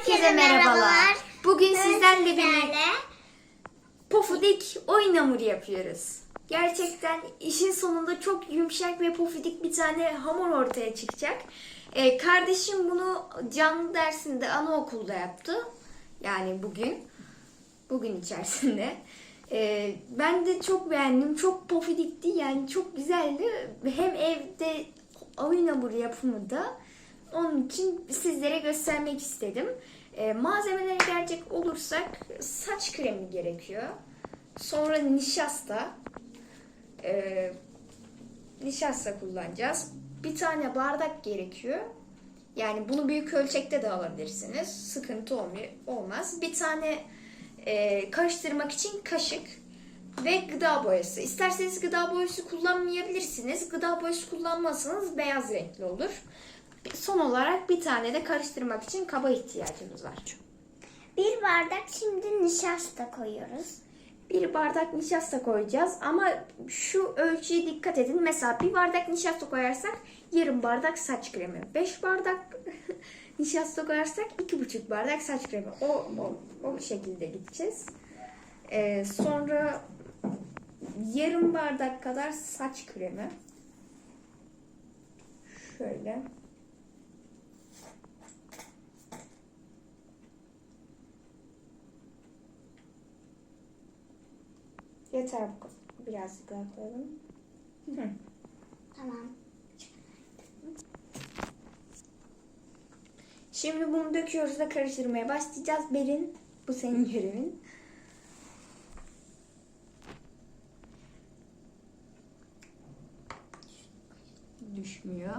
Herkese merhabalar. Bugün sizlerle birlikte pofudik oyun hamuru yapıyoruz. Gerçekten işin sonunda çok yumuşak ve pofidik bir tane hamur ortaya çıkacak. Ee, kardeşim bunu canlı dersinde anaokulda yaptı. Yani bugün. Bugün içerisinde. Ee, ben de çok beğendim. Çok pofidikti. Yani çok güzeldi. Hem evde oyun hamuru yapımı da onun için sizlere göstermek istedim. Ee, malzemelere gelecek olursak saç kremi gerekiyor. Sonra nişasta. Ee, nişasta kullanacağız. Bir tane bardak gerekiyor. Yani bunu büyük ölçekte de alabilirsiniz. Sıkıntı olmuyor, olmaz. Bir tane e, karıştırmak için kaşık ve gıda boyası. İsterseniz gıda boyası kullanmayabilirsiniz. Gıda boyası kullanmazsanız beyaz renkli olur. Son olarak bir tane de karıştırmak için kaba ihtiyacımız var. bir bardak şimdi nişasta koyuyoruz. Bir bardak nişasta koyacağız ama şu ölçüye dikkat edin. Mesela bir bardak nişasta koyarsak yarım bardak saç kremi. Beş bardak nişasta koyarsak iki buçuk bardak saç kremi. O, o, o şekilde gideceğiz. Ee, sonra yarım bardak kadar saç kremi. Şöyle. Yeter bu kadar. Birazcık daha koyalım. Hı. Tamam. Şimdi bunu döküyoruz ve karıştırmaya başlayacağız. Berin, bu senin görevin. Düşmüyor.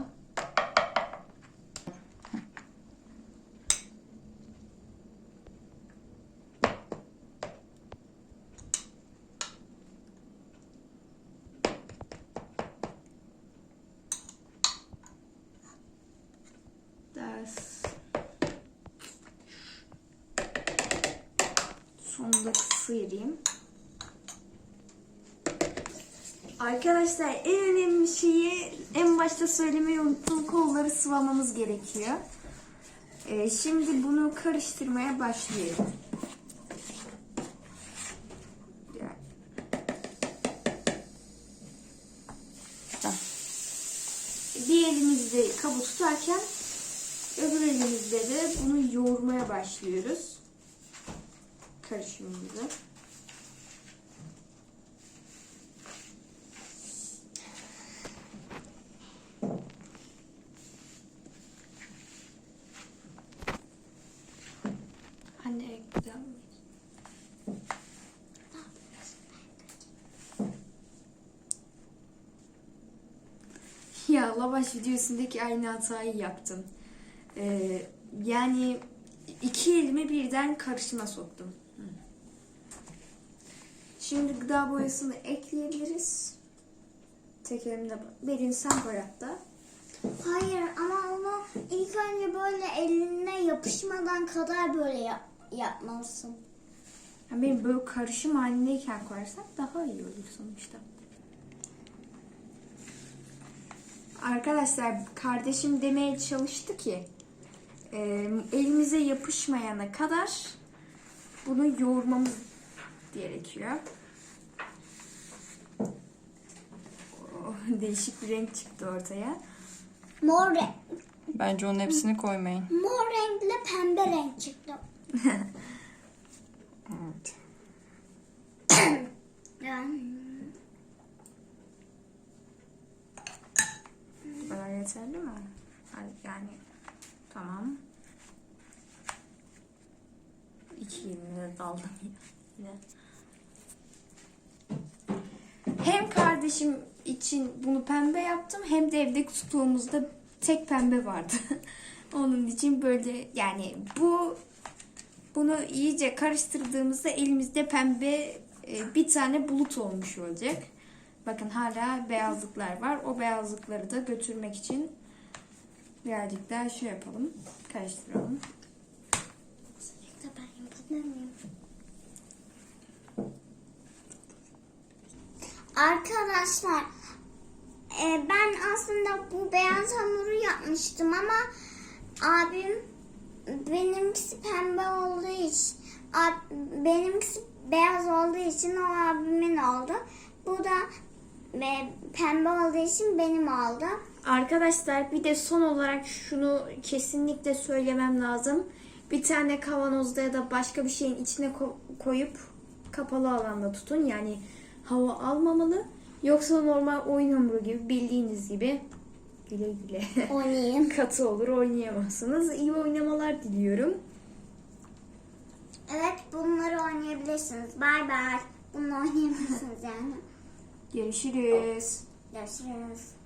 Sonunda sıyırayım. Arkadaşlar en önemli şeyi en başta söylemeyi unuttum. Kolları sıvamamız gerekiyor. Ee, şimdi bunu karıştırmaya. Tamam. Bir elimizde kabı tutarken öbür elimizde de bunu yoğurmaya başlıyoruz. Karışımımızı. Anne güzel mi? Ya lavaş videosundaki aynı hatayı yaptım. Ee, yani iki elimi birden karışıma soktum. Şimdi gıda boyasını ekleyebiliriz. Tek elimde Berin sen hatta. Hayır ama onu ilk önce böyle eline yapışmadan kadar böyle yap- yapmalısın. Yani benim böyle karışım halindeyken koyarsak daha iyi olur sonuçta. Arkadaşlar kardeşim demeye çalıştı ki e, elimize yapışmayana kadar bunu yoğurmamız gerekiyor. değişik bir renk çıktı ortaya. Mor, re- Bence onun hepsini koymayın. mor renkle pembe renk çıktı. Evet. Bu kadar yeterli mi? Yani tamam. İki elimle daldım yine. Hem kardeşim için bunu pembe yaptım hem de evde tuttuğumuzda tek pembe vardı. Onun için böyle yani bu bunu iyice karıştırdığımızda elimizde pembe e, bir tane bulut olmuş olacak. Bakın hala beyazlıklar var. O beyazlıkları da götürmek için birazcık daha şey yapalım. Karıştıralım. Ben yapabilir Arkadaşlar e, ben aslında bu beyaz hamuru yapmıştım ama abim benimkisi pembe olduğu için ab- benimkisi beyaz olduğu için o abimin oldu. Bu da e, pembe olduğu için benim oldu. Arkadaşlar bir de son olarak şunu kesinlikle söylemem lazım. Bir tane kavanozda ya da başka bir şeyin içine ko- koyup kapalı alanda tutun. Yani hava almamalı. Yoksa normal oyun hamuru gibi bildiğiniz gibi güle güle Oynayayım. katı olur oynayamazsınız. İyi oynamalar diliyorum. Evet bunları oynayabilirsiniz. Bay bay. Bunu oynayabilirsiniz yani. Görüşürüz. Görüşürüz.